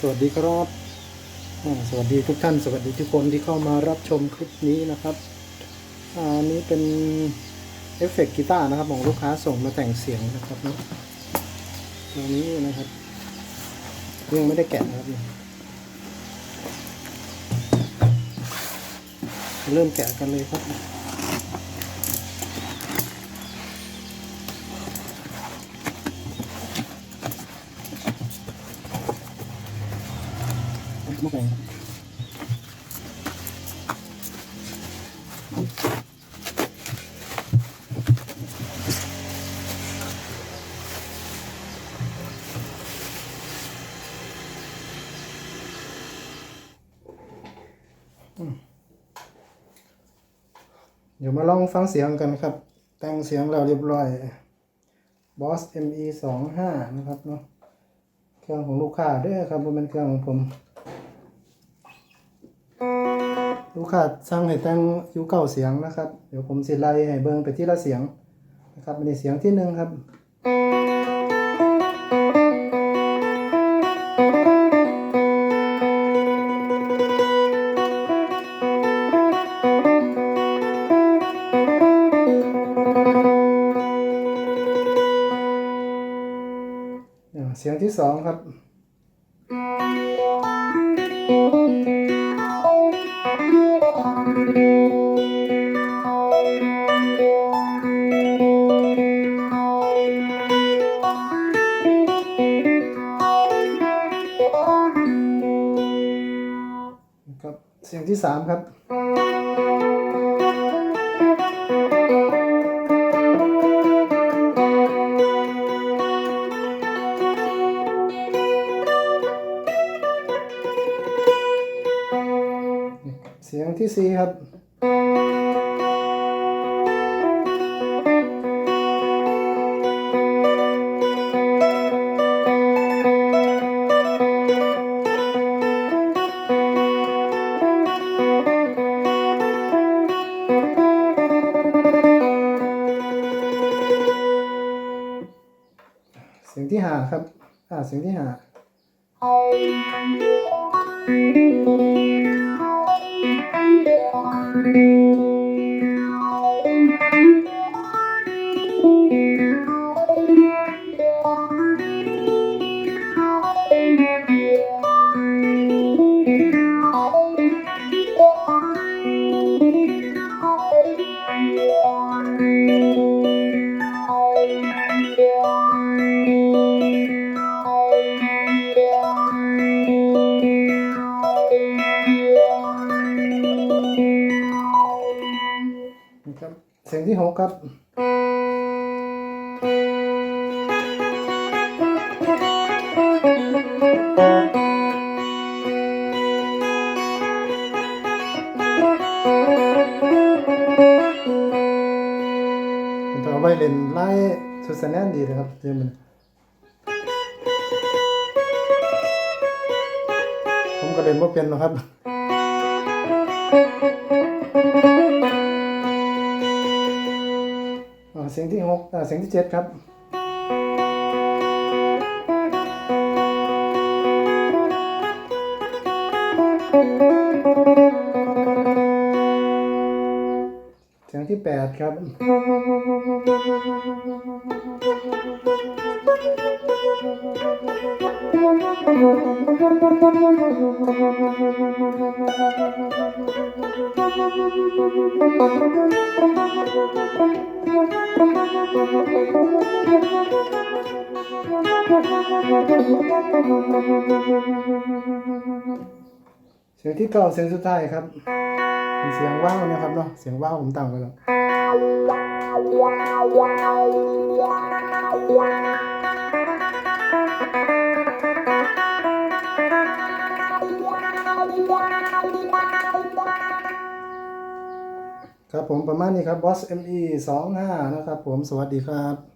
สวัสดีครับสวัสดีทุกท่าน สวัสดีทุกคนที่เข้ามารับชมคลิปนี้นะครับอันนี้เป็นเอฟเฟกต์กีตาร์นะครับของลูกค้าส่งมาแต่งเสียงนะครับนะตัวนี้นะครับยังไม่ได้แกะนะครับเนี่ยเริ่มแกะกันเลยครับ มุกเองเดี๋ยวมาลองฟังเสียงกันครับ แต่งเสียงแล้วเรียบร้อย Boss ME 2 5นะครับเนาะ เครื่องของลูกค้าด้วยครับบ่แมันเป็นเครื่องของผม ลูกค้าสั่งให้แต่งอยู่เก้าเสียงนะครับ เดี๋ยวผมสิไล่ให้เบิ่งไปที่ละเสียงนะครับอันนี้เสียงที่หนึ่งครับเสียงที่สองครับ เสียงที่สามครับ เสียงที่สี่ครับ ที่หาครับ อ่าเสียงที่หา เสียงที่หกครับต่อไปเล่นไล่สุดแสนนดีนะครับเดี๋ยวมันผมก็เล่นไม่เป็นหรอกครับ สียงที่หกอ่าเสียงที่เจ็ดครับเสียงที่แปดครับ เสียงที่เก้าเสียงสุดท้ายครับเป็นเสียงว่าวนะครับเนาะเสียงว่าวผมตั้งไว้แล้วครับผมประมาณนี้ครับ Boss ME 25นะครับผมสวัสดีครับ